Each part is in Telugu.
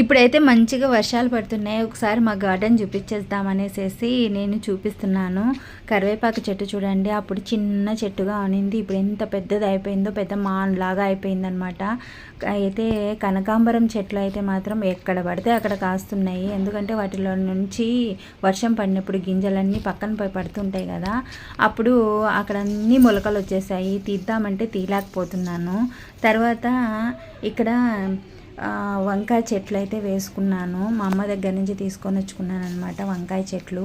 ఇప్పుడైతే మంచిగా వర్షాలు పడుతున్నాయి. ఒకసారి మా గార్డెన్ చూపించేద్దామనేసేసి నేను చూపిస్తున్నాను. కరివేపాకు చెట్టు చూడండి. అప్పుడు చిన్న చెట్టుగా ఉనింది. ఇప్పుడు ఎంత పెద్దది అయిపోయిందో పెద్ద మాన్ లాగా అయిపోయిందనమాట. అయితే కనకాంబరం చెట్లు అయితే మాత్రం ఎక్కడ పడితే అక్కడ కాస్తున్నాయి. ఎందుకంటే వాటిలో నుంచి వర్షం పడినప్పుడు గింజలన్నీ పక్కన పోయి పడుతుంటాయి కదా. అప్పుడు అక్కడ అన్ని మొలకలు వచ్చేసాయి. తీద్దామంటే తీయలేకపోతున్నాను. తర్వాత ఇక్కడ వంకాయ చెట్లు అయితే వేసుకున్నాను. మా అమ్మ దగ్గర నుంచి తీసుకొని వచ్చుకున్నాను అనమాట వంకాయ చెట్లు.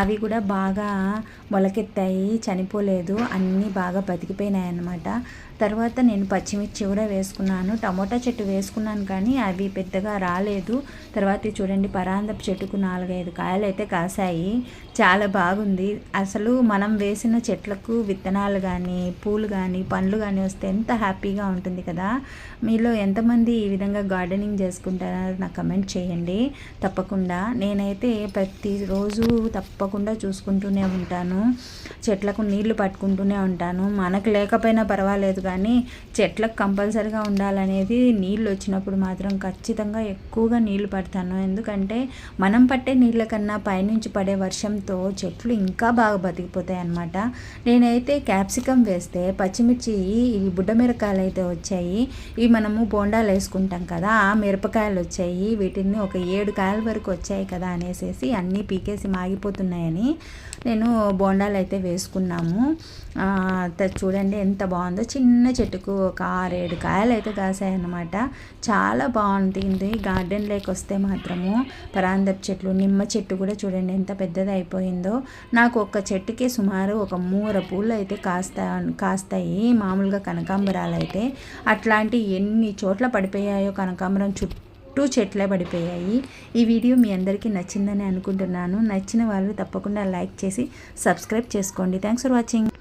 అవి కూడా బాగా మొలకెత్తాయి చనిపోలేదు అన్నీ బాగా బతికిపోయినాయి అనమాట తర్వాత నేను పచ్చిమిర్చి కూడా వేసుకున్నాను. టమోటా చెట్టు వేసుకున్నాను కానీ అవి పెద్దగా రాలేదు. తర్వాత చూడండి పరాందపు చెట్టుకు నాలుగైదు కాయలు అయితే కాసాయి చాలా బాగుంది. అసలు మనం వేసిన చెట్లకు విత్తనాలు కానీ పూలు కానీ పండ్లు కానీ వస్తే ఎంత హ్యాపీగా ఉంటుంది కదా. మీలో ఎంతమంది ఈ విధంగా గార్డెనింగ్ చేసుకుంటారా నాకు కమెంట్ చేయండి. తప్పకుండా. నేనైతే ప్రతిరోజు తప్పకుండా చూసుకుంటూనే ఉంటాను. చెట్లకు నీళ్ళు పట్టుకుంటూనే ఉంటాను. మనకు లేకపోయినా పర్వాలేదు కానీ చెట్లకు కంపల్సరిగా ఉండాలనేది నీళ్ళు వచ్చినప్పుడు మాత్రం ఖచ్చితంగా ఎక్కువగా నీళ్ళు పడతాను. ఎందుకంటే మనం పట్టే నీళ్ళ కన్నా పైనుంచి పడే వర్షంతో చెట్లు ఇంకా బాగా బతికిపోతాయి అన్నమాట. నేనైతే క్యాప్సికమ్ వేస్తే పచ్చిమిర్చి ఇవి బుడ్డ మిరకాయలు అయితే వచ్చాయి. ఇవి మనము బోండాలు వేసుకుంటాం కదా కదా మిరపకాయలు వచ్చాయి వీటిని ఒక ఏడు కాయల వరకు వచ్చాయి కదా అనేసి అన్నీ పీకేసి మాగిపోతున్నాయని నేను బోండాలు అయితే వేసుకున్నాము చూడండి ఎంత బాగుందో. చిన్న చెట్టుకు ఒక ఆరేడు కాయలు అయితే కాసాయన్నమాట. చాలా బాగుంటుంది. గార్డెన్లోకి వస్తే మాత్రము పరాందపు చెట్లు నిమ్మ చెట్టు కూడా చూడండి ఎంత పెద్దది అయిపోయిందో నాకు ఒక చెట్టుకి సుమారు ఒక మూర పూలు అయితే కాస్తా కాస్తాయి మామూలుగా కనకాంబరాలు అయితే అట్లాంటి ఎన్ని చోట్ల పడిపోయాయో కనకాంబరం చుట్టూ చెట్లే పడిపోయాయి. ఈ వీడియో మీ అందరికీ నచ్చిందని అనుకుంటున్నాను. నచ్చిన వాళ్ళు తప్పకుండా లైక్ చేసి సబ్స్క్రైబ్ చేసుకోండి. Thanks for watching